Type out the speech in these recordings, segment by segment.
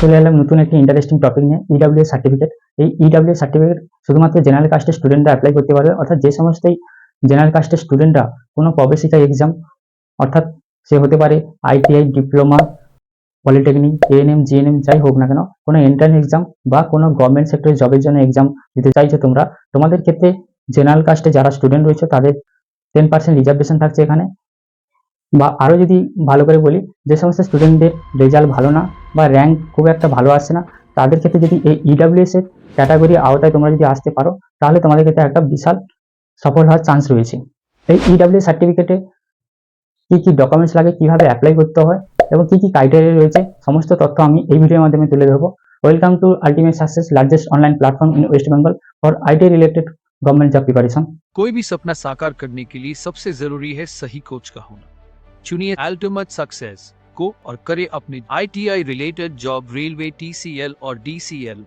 চলে এলাম নতুন একটি ইন্টারেস্টিং টপিক নিয়ে ইডাব্লিউ সার্টিফিকেট এই ইডাব্লিউ সার্টিফিকেট শুধুমাত্র জেনারেল কাস্টের স্টুডেন্টরা অ্যাপ্লাই করতে পারবে, অর্থাৎ যে সমস্ত জেনারেল কাস্টের স্টুডেন্টরা কোনো প্রবেশিকা এক্সাম অর্থাৎ সে হতে পারে ITI diploma polytechnic ANM GNM যাই হোক না কেন, কোনো এন্ট্রান্স এক্সাম বা কোনো গভর্নমেন্ট সেক্টরের জবের জন্য এক্সাম দিতে চাইছো তোমরা, তোমাদের ক্ষেত্রে জেনারেল কাস্টে যারা স্টুডেন্ট রয়েছে, তাদের টেন পার্সেন্ট রিজার্ভেশন থাকছে এখানে। বা আরও যদি ভালো করে বলি, যে সমস্ত স্টুডেন্টদের রেজাল্ট ভালো না रैंक खूब एक भलो आसे ना तर क्षेत्र जी इडब्ल्यू एस एर कैटागर आवत तुम्हारा जो आसते पर एक विशाल सफल हार चान्स रही है इडब्ल्यू एस सार्टिफिकेटे की कि डकुमेंट्स लागे क्यों एप्लाई करते हैं की क्राइटेरिया रही है समस्त तथ्य हमें भिडियोर माध्यम तुले देव welcome to ultimate success largest online platform in West Bengal और आई रिलेटेड गवर्नमेंट जॉब प्रिपरेशन कोई भी सपना साकार करने के लिए सबसे ज़रूरी है सही कोच का होना। चुनिए अल्टीमेट सक्सेस को और करें अपने ITI related job railway TCL और डीसीएल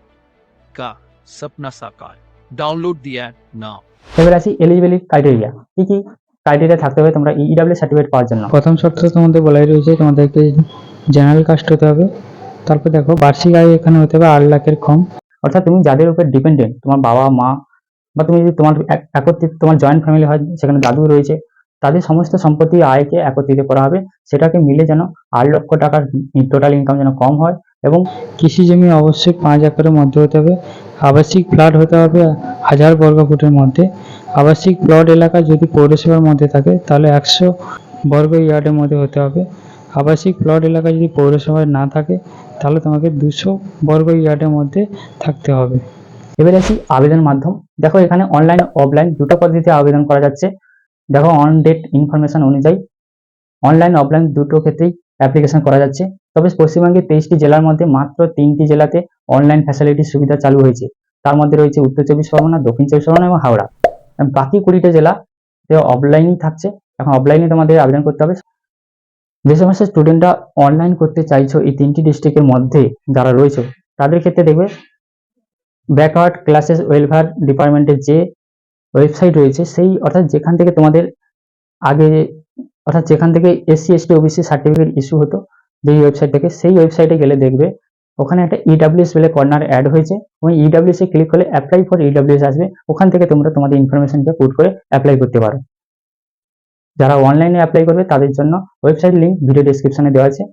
का सपना साकार डाउनलोड दिया नाउ এবার আসি এলিজিবিলিটি ক্রাইটেরিয়া কি কি ক্রাইটেরিয়া থাকতে হবে তোমরা ইডাব্লিউ সার্টিফিকেট পাওয়ার জন্য প্রথম শর্ত তোমাদের বলাই রয়েছে তোমাদেরকে জেনারেল কাস্ট হতে হবে তারপর দেখো বার্ষিক আয় এখানে হতে হবে আট লাখের কম অর্থাৎ তুমি যাদের উপর ডিপেন্ডেন্ট তোমার বাবা মা বা তুমি যদি তোমার এক- একত্রিত তোমার জয়েন্ট ফ্যামিলি হয় সেখানে দাদু রয়েছে তাদের সমস্ত সম্পত্তি আয়কে একত্রিত করা হবে। সেটাকে মিলে যেন আট লক্ষ টাকার টোটাল ইনকাম যেন কম হয় এবং কৃষি জমি অবশ্যই পাঁচ একরের মধ্যে হতে হবে। আবাসিক প্লট হতে হবে হাজার বর্গ ফুটের মধ্যে। আবাসিক প্লট এলাকা যদি পৌরসভার মধ্যে থাকে, তাহলে একশো বর্গ ইয়ার্ডের মধ্যে হতে হবে। আবাসিক প্লট এলাকা যদি পৌরসভায় না থাকে, তাহলে তোমাকে দুশো বর্গ ইয়ার্ডের মধ্যে থাকতে হবে। এবারে আসি আবেদন মাধ্যম। দেখো এখানে অনলাইন অফলাইন দুটো পদ্ধতিতে আবেদন করা যাচ্ছে। দেখো অন ডেট ইনফরমেশন অনুযায়ী অনলাইন অফলাইন দুটো ক্ষেত্রেই অ্যাপ্লিকেশন করা যাচ্ছে। তবে পশ্চিমবঙ্গের তেইশটি জেলার মধ্যে মাত্র তিনটি জেলাতে অনলাইন ফ্যাসিলিটির সুবিধা চালু হয়েছে। তার মধ্যে রয়েছে উত্তর চব্বিশ পরগনা, দক্ষিণ চব্বিশ পরগনা এবং হাওড়া। বাকি কুড়িটা জেলা অফলাইনই থাকছে। এখন অফলাইনে তোমাদের আবেদন করতে হবে। যে সমস্ত স্টুডেন্টরা অনলাইন করতে চাইছো এই তিনটি ডিস্ট্রিক্টের মধ্যে যারা রয়েছে, তাদের ক্ষেত্রে দেখবে ব্যাকওয়ার্ড ক্লাসেস ওয়েলফেয়ার ডিপার্টমেন্টের যে ওয়েবসাইট রয়েছে, সেই অর্থাৎ যেখান থেকে তোমাদের আগে, অর্থাৎ যেখান থেকে SC ST OBC certificate issue হতো, যেই ওয়েবসাইট থেকে, সেই ওয়েবসাইটে গেলে দেখবে, ওখানে একটা ইডাব্লিউএস বলে কর্নার অ্যাড হয়েছে এবং ইডাব্লিউএস এ ক্লিক করলে অ্যাপ্লাই ফর ইডাব্লিউএস আসবে, ওখান থেকে তোমরা তোমাদের ইনফরমেশনকে পুট করে অ্যাপ্লাই করতে পারো। যারা অনলাইনে অ্যাপ্লাই করবে, তাদের জন্য ওয়েবসাইট লিঙ্ক ভিডিও ডেসক্রিপশনে দেওয়া আছে,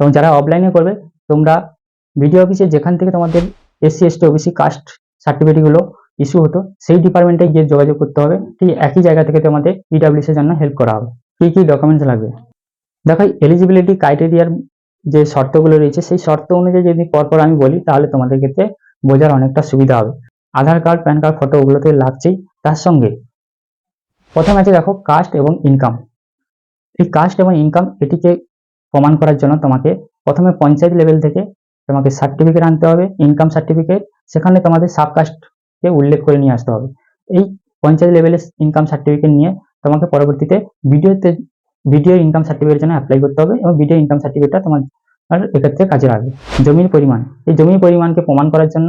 এবং যারা অফলাইনে করবে, তোমরা ভিডিও অফিসে যেখান থেকে তোমাদের এসসি এসটি ওবিসি কাস্ট সার্টিফিকেটগুলো ইস্যু হতো, সেই ডিপার্টমেন্টে গিয়ে যোগাযোগ করতে হবে, ঠিক একই জায়গা থেকে তোমাদের ইডাব্লিউএস এর জন্য হেল্প করা হবে। কি কি ডকুমেন্টস লাগবে? দেখো এলিজিবিলিটি ক্রাইটেরিয়ার যে শর্তগুলো রয়েছে, সেই শর্ত অনুযায়ী যদি পরপর আমি বলি, তাহলে তোমাদের ক্ষেত্রে বোঝার অনেকটা সুবিধা হবে। Aadhaar card PAN card photo ওগুলো তো লাগছেই। তার সঙ্গে, প্রথম আছে দেখো কাস্ট এবং ইনকাম এই কাস্ট এবং ইনকাম এটিকে প্রমাণ করার জন্য তোমাকে প্রথমে পঞ্চায়েত লেভেল থেকে তোমাকে সার্টিফিকেট আনতে হবে ইনকাম সার্টিফিকেট সেখানে তোমাদের সাবকাস্টকে উল্লেখ করে নিয়ে আসতে হবে। এই পঞ্চায়েত লেভেলের ইনকাম সার্টিফিকেট নিয়ে তোমাকে পরবর্তীতে ভিডিওতে ভিডিও ইনকাম সার্টিফিকেটের জন্য অ্যাপ্লাই করতে হবে এবং ভিডিও ইনকাম সার্টিফিকেটটা তোমার আর এক্ষেত্রে কাজে লাগবে। জমির পরিমাণ, এই জমির পরিমাণকে প্রমাণ করার জন্য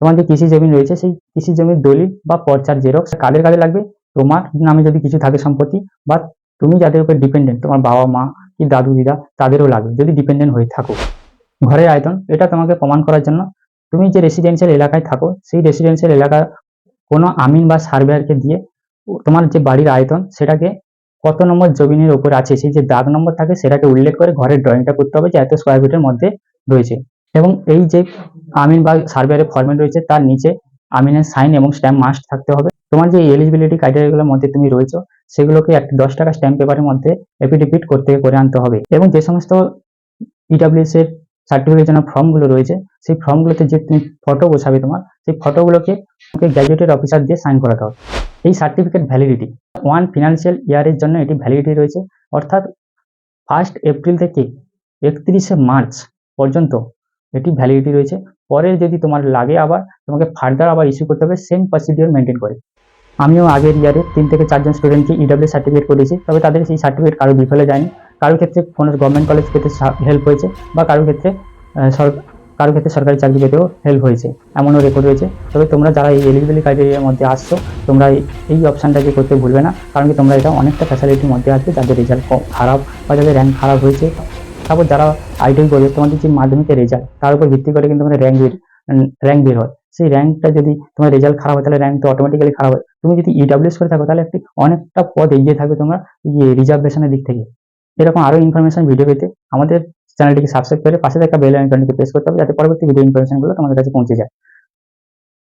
তোমার যে কৃষি জমি রয়েছে, সেই কৃষি জমির দলিল বা পর্চার জেরক্স কাদের কাজে লাগবে? তোমার নামে যদি কিছু থাকে সম্পত্তি বা তুমি যাদের উপর ডিপেন্ডেন্ট তোমার বাবা মা কি দাদু, দিদা, তাদেরও লাগবে, যদি ডিপেন্ডেন্ট হয়ে থাকো। ঘরের আয়তন, এটা তোমাকে প্রমাণ করার জন্য তুমি যে রেসিডেন্সিয়াল এলাকায় থাকো, সেই রেসিডেন্সিয়াল এলাকা কোনো আমিন বা সার্ভেয়ারকে দিয়ে তোমার যে বাড়ির আয়তন, সেটাকে কত নম্বর জমিনের উপর আছে, সেই যে দাগ নম্বর থাকে, সেটাকে উল্লেখ করে ঘরের ড্রয়িংটা করতে হবে যে এত স্কোয়ার ফিটের মধ্যে রয়েছে। এবং এই যে আমিন বা সার্ভেয়ারের ফরম্যাট রয়েছে, তার নিচে আমিনের সাইন এবং স্ট্যাম্প মাস্ট থাকতে হবে। তোমার যে এলিজিবিলিটি ক্রাইটেরিয়াগুলোর মধ্যে তুমি রয়েছো, সেগুলোকে একটা দশ টাকা স্ট্যাম্প পেপারের মধ্যে এফিডেভিট করতে করে আনতে হবে। এবং যে সমস্ত ইডাব্লিউএস এর সার্টিফিকেটের জন্য ফর্মগুলো রয়েছে, সেই ফর্মগুলোতে যে তুমি ফটো বসাবে তোমার, সেই ফটোগুলোকে তোমাকে গ্যাজেটেড অফিসার দিয়ে সাইন করাতে হবে। এই সার্টিফিকেট ভ্যালিডিটি ওয়ান ফিনান্সিয়াল ইয়ারের জন্য এটি ভ্যালিডিটি রয়েছে। অর্থাৎ ফার্স্ট এপ্রিল থেকে একত্রিশে মার্চ পর্যন্ত এটি ভ্যালিডিটি রয়েছে। পরে যদি তোমার লাগে আবার, তোমাকে ফার্দার আবার ইস্যু করতে হবে সেম প্রসিডিওর মেনটেন করে। আমিও আগের ইয়ারে তিন থেকে চারজন স্টুডেন্টকে ইডাব্লিউ সার্টিফিকেট করেছি তবে তাদের সেই সার্টিফিকেট কারও বিফলে যায়নি। কারোর ক্ষেত্রে কোনো গভর্নমেন্ট কলেজ পেতে হেল্প হয়েছে বা কারোর ক্ষেত্রে কারোর ক্ষেত্রে সরকারি চাকরি পেতেও হেল্প হয়েছে, এমনও রেকর্ড রয়েছে। তবে তোমরা যারা এই এলিজিবিলিটি ক্রাইটেরিয়ার মধ্যে আসছো, তোমরা এই- অপশানটাকে করতে ভুলবে না, কারণ কি তোমরা এটা অনেকটা ফ্যাসিলিটির মধ্যে আসবে, যাদের রেজাল্ট খারাপ বা যাদের র্যাঙ্ক খারাপ হয়েছে। তারপর যারা আইটিআই করবে তোমাদের যে মাধ্যমিকের রেজাল্ট তার উপর ভিত্তি করে কিন্তু আমাদের র্যাঙ্ক বের র্যাঙ্ক বের হয়। সেই র্যাঙ্কটা যদি তোমার রেজাল্ট খারাপ হয়, তাহলে র্যাঙ্ক তো অটোমেটিক্যালি খারাপ হয়। তুমি যদি ইডাব্লিউএস করে থাকো, তাহলে একটি অনেকটা পদ এগিয়ে থাকবে তোমরা ইয়ে রিজার্ভেশনের দিক থেকে। এরকম আরও ইনফরমেশন ভিডিও পেতে আমাদের চ্যানেলটিকে সাবস্ক্রাইব করে পাশে থাকা বেল আইকনটিকে প্রেস করতে হবে যাতে পরবর্তী ভিডিও ইনফরমেশনগুলো তোমাদের কাছে পৌঁছে যায়।